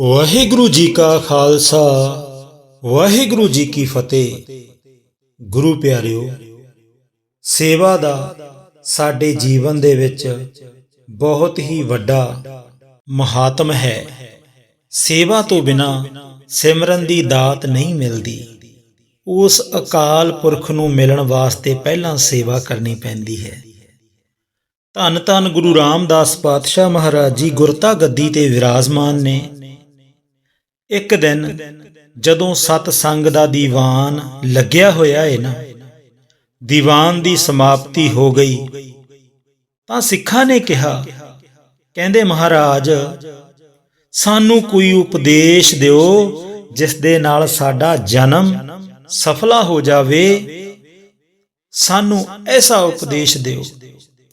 ਵਾਹਿਗੁਰੂ ਜੀ ਕਾ ਖਾਲਸਾ, ਵਾਹਿਗੁਰੂ ਜੀ ਕੀ ਫਤਿਹ। ਗੁਰੂ ਪਿਆਰਿਓ, ਸੇਵਾ ਦਾ ਸਾਡੇ ਜੀਵਨ ਦੇ ਵਿੱਚ ਬਹੁਤ ਹੀ ਵੱਡਾ ਮਹਾਤਮ ਹੈ। ਸੇਵਾ ਤੋਂ ਬਿਨਾ ਸਿਮਰਨ ਦੀ ਦਾਤ ਨਹੀਂ ਮਿਲਦੀ। ਉਸ ਅਕਾਲ ਪੁਰਖ ਨੂੰ ਮਿਲਣ ਵਾਸਤੇ ਪਹਿਲਾਂ ਸੇਵਾ ਕਰਨੀ ਪੈਂਦੀ ਹੈ। ਧੰਨ ਧੰਨ ਗੁਰੂ ਰਾਮਦਾਸ ਪਾਤਸ਼ਾਹ ਮਹਾਰਾਜ ਜੀ ਗੁਰਤਾ ਗੱਦੀ ਤੇ ਵਿਰਾਜਮਾਨ ਨੇ ਇੱਕ ਦਿਨ ਜਦੋਂ ਸਤ ਸੰਗ ਦਾ ਦੀਵਾਨ ਲੱਗਿਆ ਹੋਇਆ ਏ ਨਾ, ਦੀਵਾਨ ਦੀ ਸਮਾਪਤੀ ਹੋ ਗਈ, ਤਾਂ ਸਿੱਖਾਂ ਨੇ ਕਿਹਾ, ਕਹਿੰਦੇ ਮਹਾਰਾਜ, ਸਾਨੂੰ ਕੋਈ ਉਪਦੇਸ਼ ਦਿਓ ਜਿਸ ਦੇ ਨਾਲ ਸਾਡਾ ਜਨਮ ਸਫਲਾ ਹੋ ਜਾਵੇ। ਸਾਨੂੰ ਐਸਾ ਉਪਦੇਸ਼ ਦਿਓ,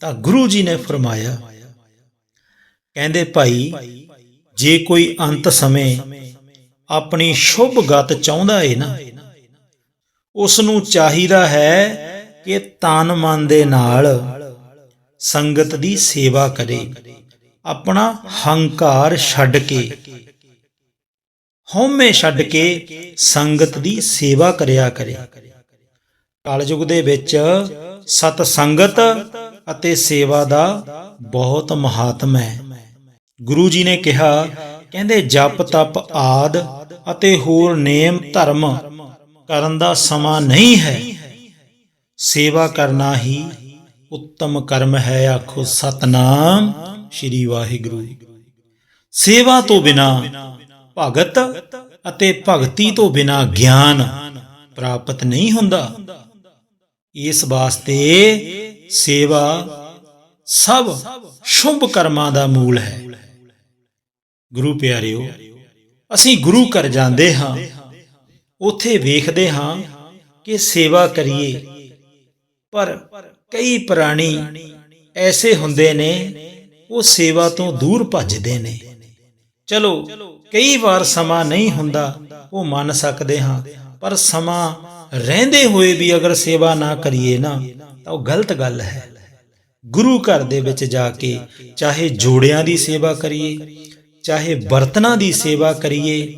ਤਾਂ ਗੁਰੂ ਜੀ ਨੇ ਫਰਮਾਇਆ। ਕਹਿੰਦੇ ਭਾਈ, ਜੇ ਕੋਈ ਅੰਤ ਸਮੇਂ ਆਪਣੀ ਸ਼ੁਭ ਗਤ ਚਾਹੁੰਦਾ ਏ ਨਾ। ਉਸ ਨੂੰ ਚਾਹੀਦਾ ਹੈ ਕਿ ਤਨ ਮਨ ਦੇ ਨਾਲ ਸੰਗਤ ਦੀ ਸੇਵਾ ਕਰੇ। ਆਪਣਾ ਹੰਕਾਰ ਛੱਡ ਕੇ, ਹਉਮੈ ਛੱਡ ਕੇ ਸੰਗਤ ਦੀ ਸੇਵਾ ਕਰਿਆ ਕਰੇ। ਕਲਯੁਗ ਦੇ ਵਿੱਚ ਸਤ ਸੰਗਤ ਅਤੇ ਸੇਵਾ ਦਾ ਬਹੁਤ ਮਹਾਤਮ ਹੈ। ਗੁਰੂ ਜੀ ਨੇ ਕਿਹਾ ਕਹਿੰਦੇ ਜਪ ਤਪ ਆਦ ਅਤੇ ਹੋਰ ਨੇਮ ਧਰਮ ਕਰਨ ਦਾ ਸਮਾਂ ਨਹੀਂ ਹੈ। ਸੇਵਾ ਕਰਨਾ ਹੀ ਉੱਤਮ ਕਰਮ ਹੈ, ਆਖੋ ਸਤਨਾਮ ਸ਼੍ਰੀ ਵਾਹਿਗੁਰੂ। ਸੇਵਾ ਤੋਂ ਬਿਨਾ ਭਗਤ ਅਤੇ ਭਗਤੀ ਤੋਂ ਬਿਨਾ ਗਿਆਨ ਪ੍ਰਾਪਤ ਨਹੀਂ ਹੁੰਦਾ। ਇਸ ਵਾਸਤੇ ਸੇਵਾ ਸਭ ਸ਼ੁਭ ਕਰਮਾਂ ਦਾ ਮੂਲ ਹੈ। ਗੁਰੂ ਪਿਆਰਿਓ, ਅਸੀਂ ਗੁਰੂ ਘਰ ਜਾਂਦੇ ਹਾਂ, ਉੱਥੇ ਵੇਖਦੇ ਹਾਂ ਕਿ ਸੇਵਾ ਕਰੀਏ। ਪਰ ਕਈ ਪ੍ਰਾਣੀ ਐਸੇ ਹੁੰਦੇ ਨੇ, ਉਹ ਸੇਵਾ ਤੋਂ ਦੂਰ ਭੱਜਦੇ ਨੇ। ਚਲੋ, ਕਈ ਵਾਰ ਸਮਾਂ ਨਹੀਂ ਹੁੰਦਾ, ਉਹ ਮੰਨ ਸਕਦੇ ਹਾਂ, ਪਰ ਸਮਾਂ ਰਹਿੰਦੇ ਹੋਏ ਵੀ ਅਗਰ ਸੇਵਾ ਨਾ ਕਰੀਏ ਨਾ, ਤਾਂ ਉਹ ਗਲਤ ਗੱਲ ਹੈ। ਗੁਰੂ ਘਰ ਦੇ ਵਿੱਚ ਜਾ ਕੇ ਚਾਹੇ ਜੋੜਿਆਂ ਦੀ ਸੇਵਾ ਕਰੀਏ ਚਾਹੇ ਬਰਤਨਾਂ ਦੀ ਸੇਵਾ ਕਰੀਏ,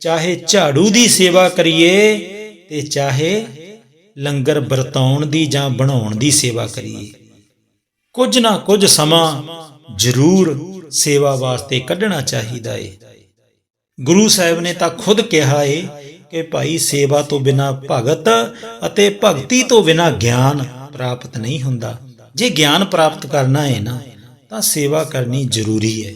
ਚਾਹੇ ਝਾੜੂ ਦੀ ਸੇਵਾ ਕਰੀਏ ਤੇ ਚਾਹੇ ਲੰਗਰ ਵਰਤਾਉਣ ਦੀ ਜਾਂ ਬਣਾਉਣ ਦੀ ਸੇਵਾ ਕਰੀਏ। ਕੁਝ ਨਾ ਕੁਝ ਸਮਾਂ ਜ਼ਰੂਰ ਸੇਵਾ ਵਾਸਤੇ ਕੱਢਣਾ ਚਾਹੀਦਾ ਏ। ਗੁਰੂ ਸਾਹਿਬ ਨੇ ਤਾਂ ਖੁਦ ਕਿਹਾ ਏ ਕਿ ਭਾਈ ਸੇਵਾ ਤੋਂ ਬਿਨਾ ਭਗਤ ਅਤੇ ਭਗਤੀ ਤੋਂ ਬਿਨਾ ਗਿਆਨ ਪ੍ਰਾਪਤ ਨਹੀਂ ਹੁੰਦਾ। ਜੇ ਗਿਆਨ ਪ੍ਰਾਪਤ ਕਰਨਾ ਹੈ ਨਾ, ਤਾਂ ਸੇਵਾ ਕਰਨੀ ਜ਼ਰੂਰੀ ਹੈ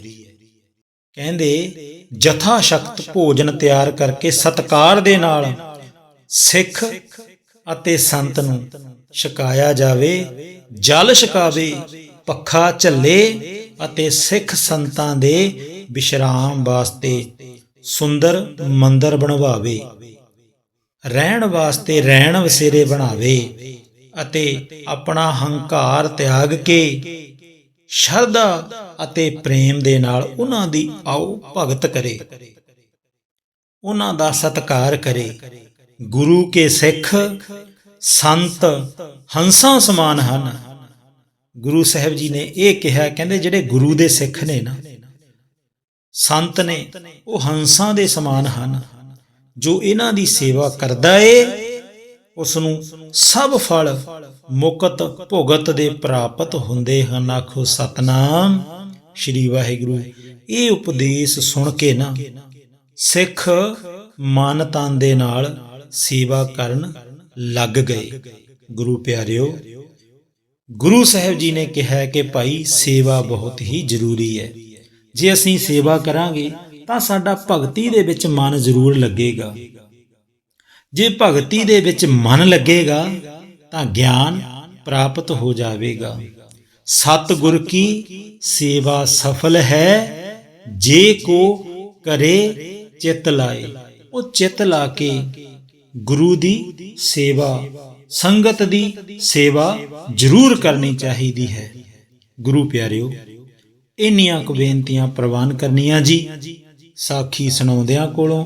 ਕਹਿੰਦੇ ਜਥਾ ਸ਼ਕਤ ਭੋਜਨ ਤਿਆਰ ਕਰਕੇ ਸਤਕਾਰ ਦੇ ਨਾਲ ਸਿੱਖ ਅਤੇ ਸੰਤ ਨੂੰ ਛਕਾਇਆ ਜਾਵੇ, ਜਲ ਛਕਾਵੇ, ਪੱਖਾ ਝੱਲੇ ਅਤੇ ਸਿੱਖ ਸੰਤਾਂ ਦੇ ਵਿਸ਼ਰਾਮ ਵਾਸਤੇ ਸੁੰਦਰ ਮੰਦਰ ਬਣਵਾਵੇ, ਰਹਿਣ ਵਾਸਤੇ ਰਹਿਣ ਵਸੇਰੇ ਬਣਾਵੇ ਅਤੇ ਆਪਣਾ ਹੰਕਾਰ ਤਿਆਗ ਕੇ ਸ਼ਰਧਾ ਅਤੇ ਪ੍ਰੇਮ ਦੇ ਨਾਲ ਉਹਨਾਂ ਦੀ ਆਓ ਭਗਤ ਕਰੇ। ਉਹਨਾਂ ਦਾ ਸਤਕਾਰ ਕਰੇ। ਗੁਰੂ ਕੇ ਸਿੱਖ ਸੰਤ ਹੰਸਾਂ ਸਮਾਨ ਹਨ। ਗੁਰੂ ਸਾਹਿਬ ਜੀ ਨੇ ਇਹ ਕਿਹਾ, ਕਹਿੰਦੇ ਜਿਹੜੇ ਗੁਰੂ ਦੇ ਸਿੱਖ ਨੇ ਨਾ, ਸੰਤ ਨੇ ਉਹ ਹੰਸਾਂ ਦੇ ਸਮਾਨ ਹਨ, ਜੋ ਇਹਨਾਂ ਦੀ ਸੇਵਾ ਕਰਦਾ ਏ ਉਸ ਨੂੰ ਸਭ ਫਲ ਮੁਕਤ ਭੁਗਤ ਦੇ ਪ੍ਰਾਪਤ ਹੁੰਦੇ ਹਨ। ਆਖੋ, ਸਤਨਾਮ। ਸ਼੍ਰੀ ਵਾਹਿਗੁਰੂ, ਇਹ ਉਪਦੇਸ਼ ਸੁਣ ਕੇ ਨਾ ਸਿੱਖ ਮਨ ਤਨ ਦੇ ਨਾਲ ਸੇਵਾ ਕਰਨ ਲੱਗ ਗਏ। ਗੁਰੂ ਪਿਆਰਿਓ, ਗੁਰੂ ਸਾਹਿਬ ਜੀ ਨੇ ਕਿਹਾ ਕਿ ਭਾਈ, ਸੇਵਾ ਬਹੁਤ ਹੀ ਜ਼ਰੂਰੀ ਹੈ। ਜੇ ਅਸੀਂ ਸੇਵਾ ਕਰਾਂਗੇ, ਤਾਂ ਸਾਡਾ ਭਗਤੀ ਦੇ ਵਿੱਚ ਮਨ ਜ਼ਰੂਰ ਲੱਗੇਗਾ। ਜੇ ਭਗਤੀ ਦੇ ਵਿੱਚ ਮਨ ਲੱਗੇਗਾ, ਤਾਂ ਗਿਆਨ ਪ੍ਰਾਪਤ ਹੋ ਜਾਵੇਗਾ। ਸਤਿਗੁਰ ਕੀ ਸੇਵਾ ਸਫਲ ਹੈ, ਜੇ ਕੋ ਕਰੇ ਚਿਤ ਲਾਏ। ਉਹ ਚਿਤ ਲਾ ਕੇ ਗੁਰੂ ਦੀ ਸੇਵਾ, ਸੰਗਤ ਦੀ ਸੇਵਾ ਜ਼ਰੂਰ ਕਰਨੀ ਚਾਹੀਦੀ ਹੈ। ਗੁਰੂ ਪਿਆਰਿਓ, ਇੰਨੀਆਂ ਕੁ ਬੇਨਤੀਆਂ ਪ੍ਰਵਾਨ ਕਰਨੀਆਂ ਜੀ। ਸਾਖੀ ਸੁਣਾਉਂਦਿਆਂ ਕੋਲੋਂ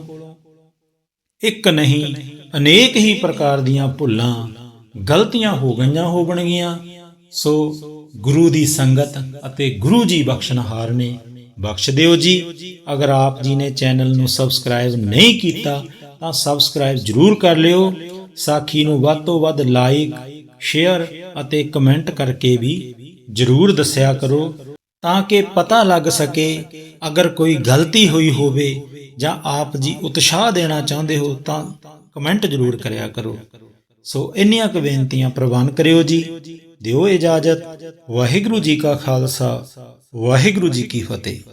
ਇੱਕ ਨਹੀਂ, ਅਨੇਕ ਹੀ ਪ੍ਰਕਾਰ ਦੀਆਂ ਭੁੱਲਾਂ ਗਲਤੀਆਂ ਹੋ ਗਈਆਂ ਹੋਣਗੀਆਂ ਸੋ ਗੁਰੂ ਦੀ ਸੰਗਤ ਅਤੇ ਗੁਰੂ ਜੀ ਬਖਸ਼ਣਹਾਰ ਨੇ, ਬਖਸ਼ ਦਿਓ ਜੀ। ਅਗਰ ਆਪ ਜੀ ਨੇ ਚੈਨਲ ਨੂੰ ਸਬਸਕ੍ਰਾਈਬ ਨਹੀਂ ਕੀਤਾ, ਤਾਂ ਸਬਸਕ੍ਰਾਈਬ ਜ਼ਰੂਰ ਕਰ ਲਿਓ। ਸਾਖੀ ਨੂੰ ਵੱਧ ਤੋਂ ਵੱਧ ਲਾਈਕ, ਸ਼ੇਅਰ ਅਤੇ ਕਮੈਂਟ ਕਰਕੇ ਵੀ ਜ਼ਰੂਰ ਦੱਸਿਆ ਕਰੋ। ਤਾਂ ਕਿ ਪਤਾ ਲੱਗ ਸਕੇ ਅਗਰ ਕੋਈ ਗਲਤੀ ਹੋਈ ਹੋਵੇ ਜਾਂ ਆਪ ਜੀ ਉਤਸ਼ਾਹ ਦੇਣਾ ਚਾਹੁੰਦੇ ਹੋ ਤਾਂ ਕਮੈਂਟ ਜ਼ਰੂਰ ਕਰਿਆ ਕਰੋ। ਸੋ ਇੰਨੀਆਂ ਕੁ ਬੇਨਤੀਆਂ ਪ੍ਰਵਾਨ ਕਰਿਓ ਜੀ। ਦਿਓ ਇਜਾਜ਼ਤ। ਵਾਹਿਗੁਰੂ ਜੀ ਕਾ ਖਾਲਸਾ। ਵਾਹਿਗੁਰੂ ਜੀ ਕੀ ਫਤਿਹ।